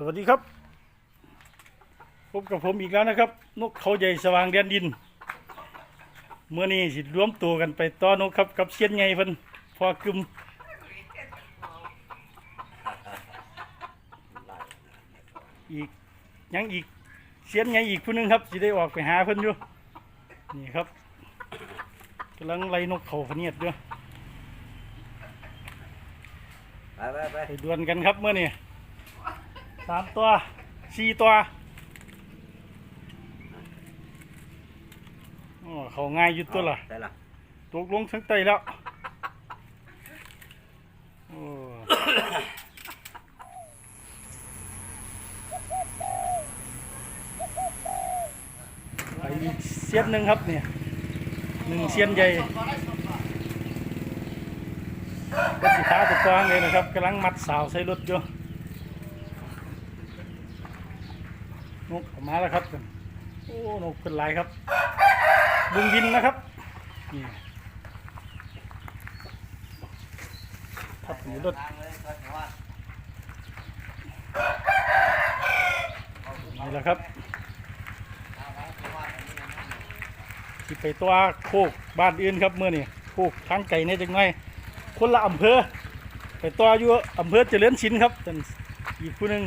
สวัสดีครับ พบกับผมอีกแล้วนะครับ นกเขาใหญ่สว่างแดนดิน เมื่อนี้สิรวมตัวกันไปต้อนกครับ กับเชียนไงเพิ่นพอกึมอีกยังอีกเชียนไงอีกผู้หนึงครับสิได้ออกไปหาเพิ่นอยู่นี่ครับกำลังไล่นกเขาพะเนียดอยู่ไปไปไปไปดวลกันครับเมื่อนี้ สามตัวสี่ตัวอ๋อเขาง่ายอยู่ตัวละได้ละตกลงทั้งไตแล้วโอ้ไปอีกเสียนหนึ่งครับเนี่ยหนึ่งเสียนใหญ่ก็สิขาตัวกลางเลยนะครับกำลังมัดสาวใส่รถอยู่ นกออกมาแล้วครับโอ้นกเป็นลายครับบุงบินนะครับนี่ทับหนีรถนี่แหละครับที่ไปตัวโคกบ้านอื่นครับเมื่อนี่โคกทางไก่ในจังไงคนละอำเภอ ไปตัวอยู่อำเภอเจริญศิลป์ครับเป็นอีกผู้หนึ่ง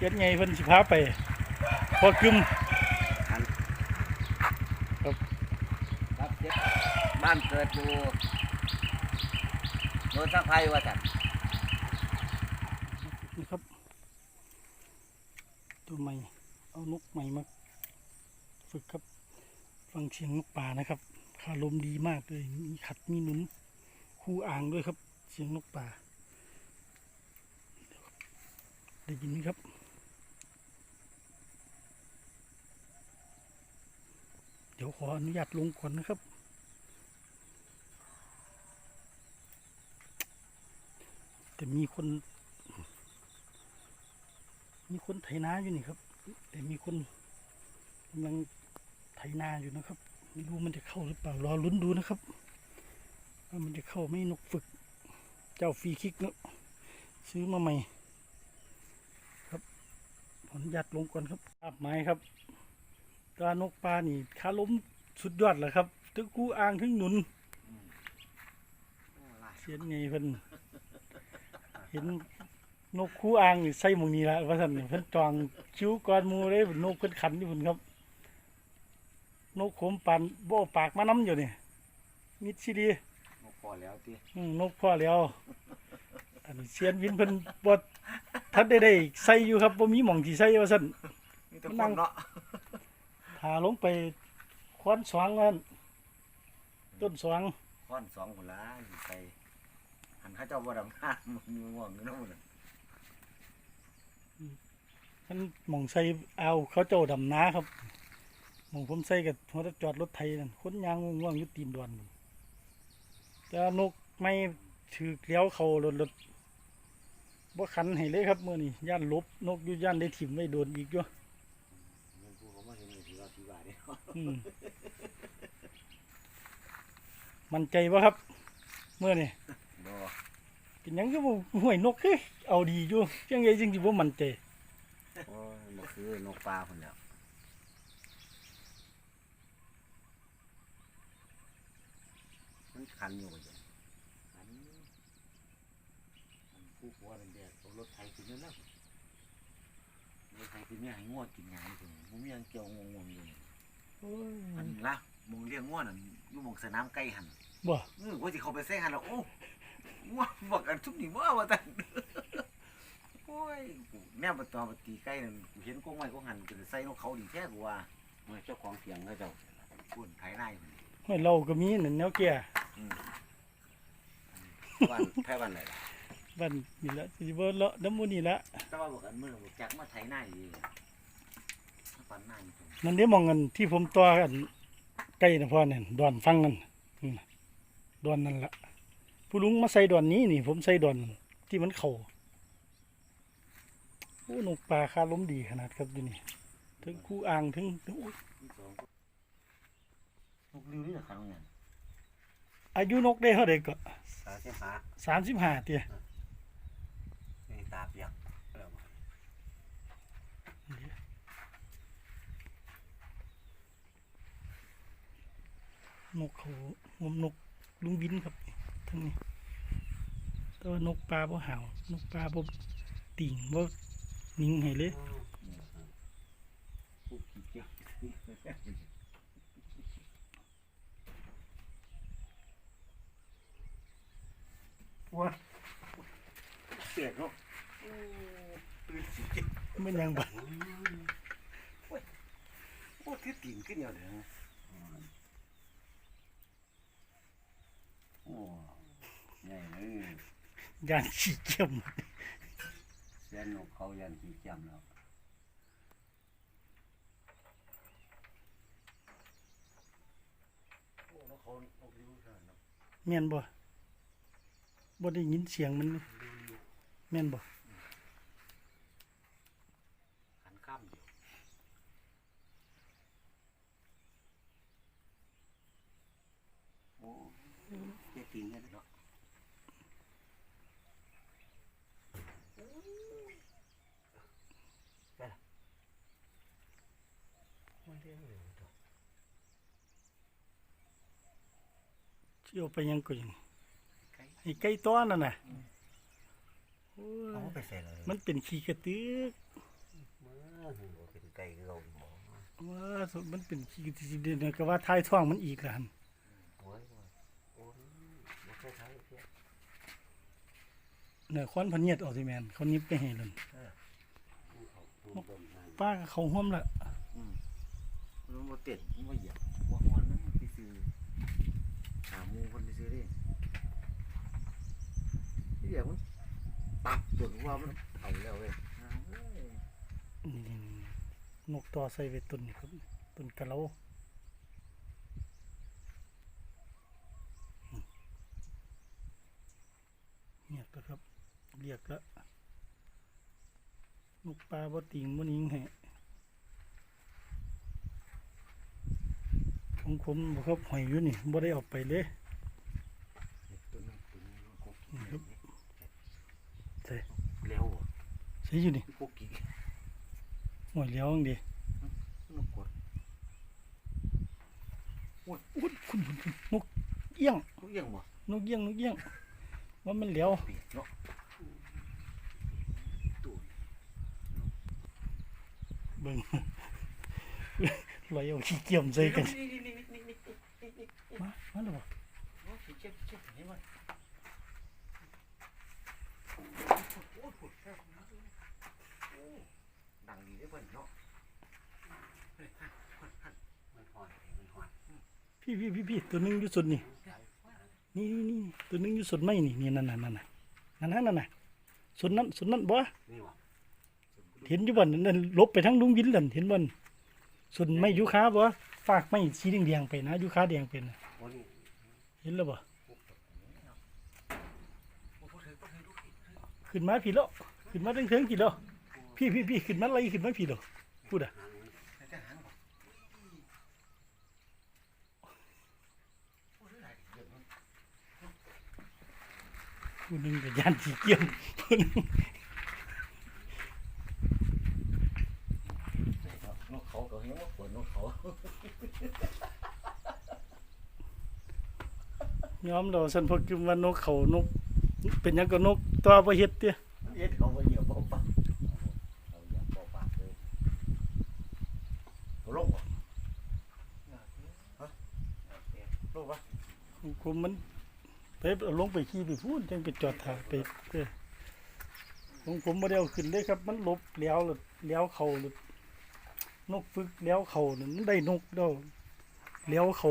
เชียนไงเพิ่นสิพาไป พอกึมครับเจ็ดบ้านเกิดอยู่โดนสักไฟว่าจัดนี่ครับ ตัวใหม่ เอานกใหม่มาฝึกครับ ฟังเสียงนกป่านะครับคารมดีมากเลย มีขัดมีหนุน คู่อ่างด้วยครับ เสียงนกป่า ได้ยินไหมครับ เดี๋ยว ขออนุญาตลงก่อนนะครับ แต่มีคน มีคนไถนาอยู่นี่ครับ แต่มีคนกำลังไถนาอยู่นะครับ ไม่รู้มันจะเข้าหรือเปล่ารอลุ้นดูนะครับว่ามันจะเข้าไหม่นกฝึก เจ้าฟรีคิกเนาะซื้อมาใหม่ ครับขออนุญาตลงก่อนครับภาพไม้ครับ ตานกปลานี่ขาล้มสุดยอดเลยครับทั้งกู้อ่างทั้งหนุนเสียนไงเพิ่นเห็นนกคู่อ่างนี่ใส่หมองนี้ละว่าซั่นนี่เพิ่นจองคิ้วก่อนหมูเลยนกเพิ่นขันอยู่เพิ่นครับ นกโขมปันบ่เอาปากมาน้ำอยู่นี่มิดซีดีพอแล้วที่อืมนกพ่อแล้วอันนี้เสียนวินเพิ่นบ่ทันได้ได้ใส่อยู่ครับบ่มีหม่องที่ใส่ว่าซั่นมีแต่คนเนาะ พาลงไปควนสวางนั่นต้นสวางค้อนสองคนละอยู่ไปหันเข้าเจ้าบ่ดำห้ามันมีง่วงอยู่นะมันท่านหม่องใส่เอาเขาเจ้าดำนาครับหม่องผมใส่กับหัวจอดรถไทยนั่นคนยางง่วงๆอยู่ตีนดวนพุ่นแต่ว่านกไม่ถือเลี้ยวเขารถรถบ่ขันให้เลยครับมื้อนี้ย่านหลบนกอยู่ย่านได้ถิ่มไว้โดนอีกอยู่ มมันใจบ่ครับ เมื่อนี่บ่เป็นหยังก็บ่ห่วยนกเอ้ยเอาดีอยู่จังไงจึงสิบ่มั่นใจ โอ้ยบ่คือนกปลาคนแล้วมันคันอยู่จ้ะคันมันผู้ผัวเป็นแดดเอารถไถขึ้นนั่นแล้วรถไถขึ้นเนี่ยให้ง่วงกินหยังถึงผมยังเกี่ยวงงๆอยู่ อันละมงเลี้ยงง่วนอันอยู่หมองสนามไก่หันบ่เออว่าสิเขาไปแซงหันแล้วโอ้ง่วงบอกกันทุกนี่ว่าว่าแต่โอ้ยกูแนบมาตอมาตีไก่นั่นกูเห็นกงไม้กงหันกูจะใส่นกเขาดีแท้กูว่าเมื่อเจ้าของเสียงเขาเจ้าพูดไทยนายมันห้วยเราก็มีนั่นแนวแก่บ้านแพ้บ้านไหนล่ะบ้านนี่ละสิบ่เลาะน้ำมูนี่ละแต่ว่าบอกกันเมื่อบอกจักมาไทยนายดี ปันนายตรงนั่นเด้มองกันที่ผมต่อกันใกล้นะพ่อเนี่ยดอนฟังกันนี่น่ะดอนนั่นละผู้ลุงมาใส่ดอนนี้นี่ ผมใส่ดอนที่มันเข่าโอ้นกปลาคาล้มดีขนาดครับอยู่นี่ถึงคู่อ่างถึงถึงอุ๊ยที่สองนกริ้วนี่เหรอครับเนี่ยอายุนกได้เท่าไหร่ก็สาเสียหา สามสิบห้าเตียนี่ตาเปียก นกเขางมนกลุงวินครับทั้งนี้แต่ว่านกปลาบ่ห่าวนกปลาบ่ติ่งบ่นิ่งให้เลยผู้ขี้เกียจว้าเสียกเนาะโอ้ตื่นสิมันยังบ่โอ้ที่ตีนขึ้นอย่างเดียวนะ โอ้ใหญ่เล ยย่านขี้เกียจเสียนนกเขายันขี้จำแล้วโอ้แล้วเขาเอาลิ้วขนาดนั้นแม่นบ่บ่ได้ยินเสียงมันเลยแม่นบ่หันข้ามเดียวโอ้เจ๊ติงกันเนาะ เลี้ยงเลยตัวสิเอาไปยังก็ยังไก่ไอ้ไก่ต้อนนั่นน่ะโอ้ยเอาไปใส่เลยมันเป็นขี้กระตึกมาหัวเป็นไก่เราหมอว่าสมันเป็นขี้กระตึกเดี๋ยวนี้ก็ว่าท้ายท้องมันอีกแล้วหั่นโอ้ยโอ้ยโอ้ยบ่ใช่ไทยเพี้ยเนี่ยควันพะเนียดออกสิแม่นเขานิบไปให้เลยเขาดูต้นนั่นป้าก็เขาห่มละ มันมาเต็ดมันมาเหยียบว่าวันนั้นมันไปซื้อหาหมูคนไปซื้อดิที่เดียวมันปักตัวว่ามันเอาแล้วเว้ยเอาเว้ยนี่นกต่อใส่ไว้ต้นนี่ครับต้นกะเหลาอืมเงียบแล้วครับเรียกแล้วนกปลาบ่ติงบ่นิงให้ ของผมบ่ครับหอยอยู่นี่บ่ได้เออกไปเลยตัวนึงตัวนึงมันกุ๊กนี่ครับใส่เร็วใส่อยู่นี่กุ๊กกี้หอยเหลี้ยวจังดีมันกดอุ๊ยคุณคุณคุณนกเอี้ยงทุกอย่างบ่นกเอี้ยงนกเอี้ยงว่ามันเหลียวเปียกเนาะตัวเบิ่งลอยเอาขี้เกียมใส่กันนี่นี่นี่นี่นี่นี่ มามาแล้วบ่โอ้ยเจ็บเจ็บเห็นไหมโอ้ยปวดแค่นั้นเลยโอ้ดังดีได้เบิ่นเนาะเฮ้ยหันหันหันมันหอนมันหอนพี่พี่พี่พี่ตัวหนึงอยู่สุดนี่นี่นี่นี่ตัวหนึงอยู่สุดไม่นี่นี่นั่นน่ะนั่นน่ะนั่นน่ะนั่นน่ะสุดนั้นสุดนั้นบ่นี่หว่าเห็นอยู่บ่นั่นลบไปทั้งลุงวินนั่นเห็นบ่สุดไม่ยูคาบ่ ฝากไม่สีแดงๆไปนะยูคาแดงเป็นน่ะโอ้นี่เห็นแล้วบ่โอ้พูดถึงพูดถึงดูสิขึ้นมาพี่แล้วขึ้นมาถึงเทิงพี่แล้วพี่พี่พี่ขึ้นมาไล่ขึ้นมาพี่แล้วพูดอะหางมันแต่จะหางบ่พูดถึงอะไรเดี๋ยวมันผู้หนึงก็ย่านขี้เกียจผู้หนึงนกเขาก็เห็นว่าปวดนกเขา ยอมเราสันพกจุมว่านกเขานก เป็นหยังก็นกตัวบ่เฮ็ดเด้เอ็ดเขาไปเหยียบเอาปากเอาเหยียบเอาปากเลยตัวลงบ่ฮะลงปะของผมมันไปเอาลงไปขี่ไปพูนจังไปจอดถ่ายไปเด้อของผมบ่ได้เอาขึ้นเลยครับ มันหลบแล้วหลดแล้วเขาหลด นกฝึกแล้วเขานั่นได้นกเด้อแล้วเขา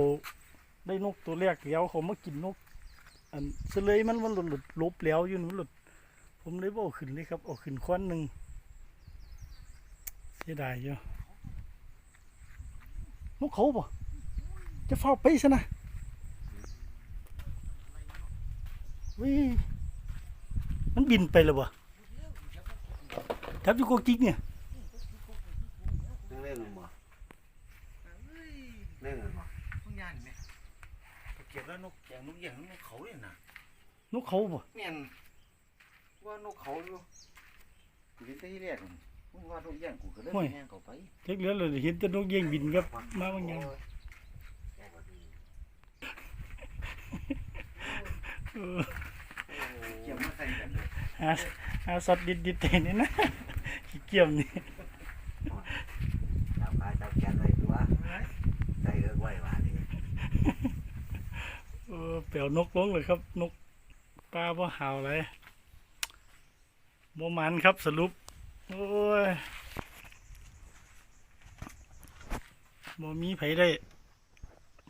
ได้นกตัวแรกแล้วเขามากินนก อันเสลยมันมันหลุดหลุดลบแล้วอยู่นู่นหลุด ผมเลยบอาขึ้นเลยครับเอาขึ้นควันหนึ่งเสียดายอยู่นกเขาบ่จะเฝ้าไปซะนะวิมันบินไปแล้วบ่ทับอยู่กกจิกเนี่ย แล้วนกแกงนกเหยี่ยงนกเขาเนี่ยนะนกเขาบ่แม่นว่านกเขาอยู่กูเห็นแต่ที่แรกนั่มึว่านกเหยี่ยงกูก็เลยไปแม่งเขาไปเท็กเหลือเลยเห็นแต่นกเหยี่ยงบินแบบมาบางอย่างเออเกี่ยวมาใส่กันเลยหาหาสัตว์ดิดๆเต็นนี่นะขี้เกียจนี่ เออเปลวนกลงเลยครับ นกปลาบ่หาวเลยบ่มันครับสรุป โอ้ยบ่มีไผได้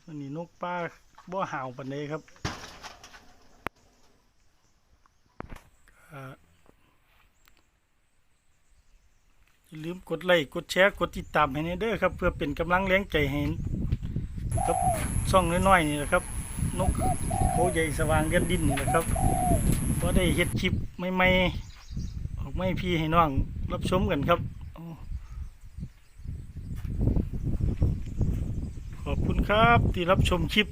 วันนี้นกปลาบ่หาวปานใดครับอย่าลืมกดไลค์กดแชร์กดติดตามให้แน่เด้อครับ เพื่อเป็นกำลังแรงใจให้กับช่องน้อยๆนี่แหละครับ นกเขาใหญ่สว่างเดือนดินนะครับก็ได้เห็ดคลิปใหม่ๆออกมาให้พี่ให้น้องรับชมกันครับ ขอบคุณครับที่รับชมคลิป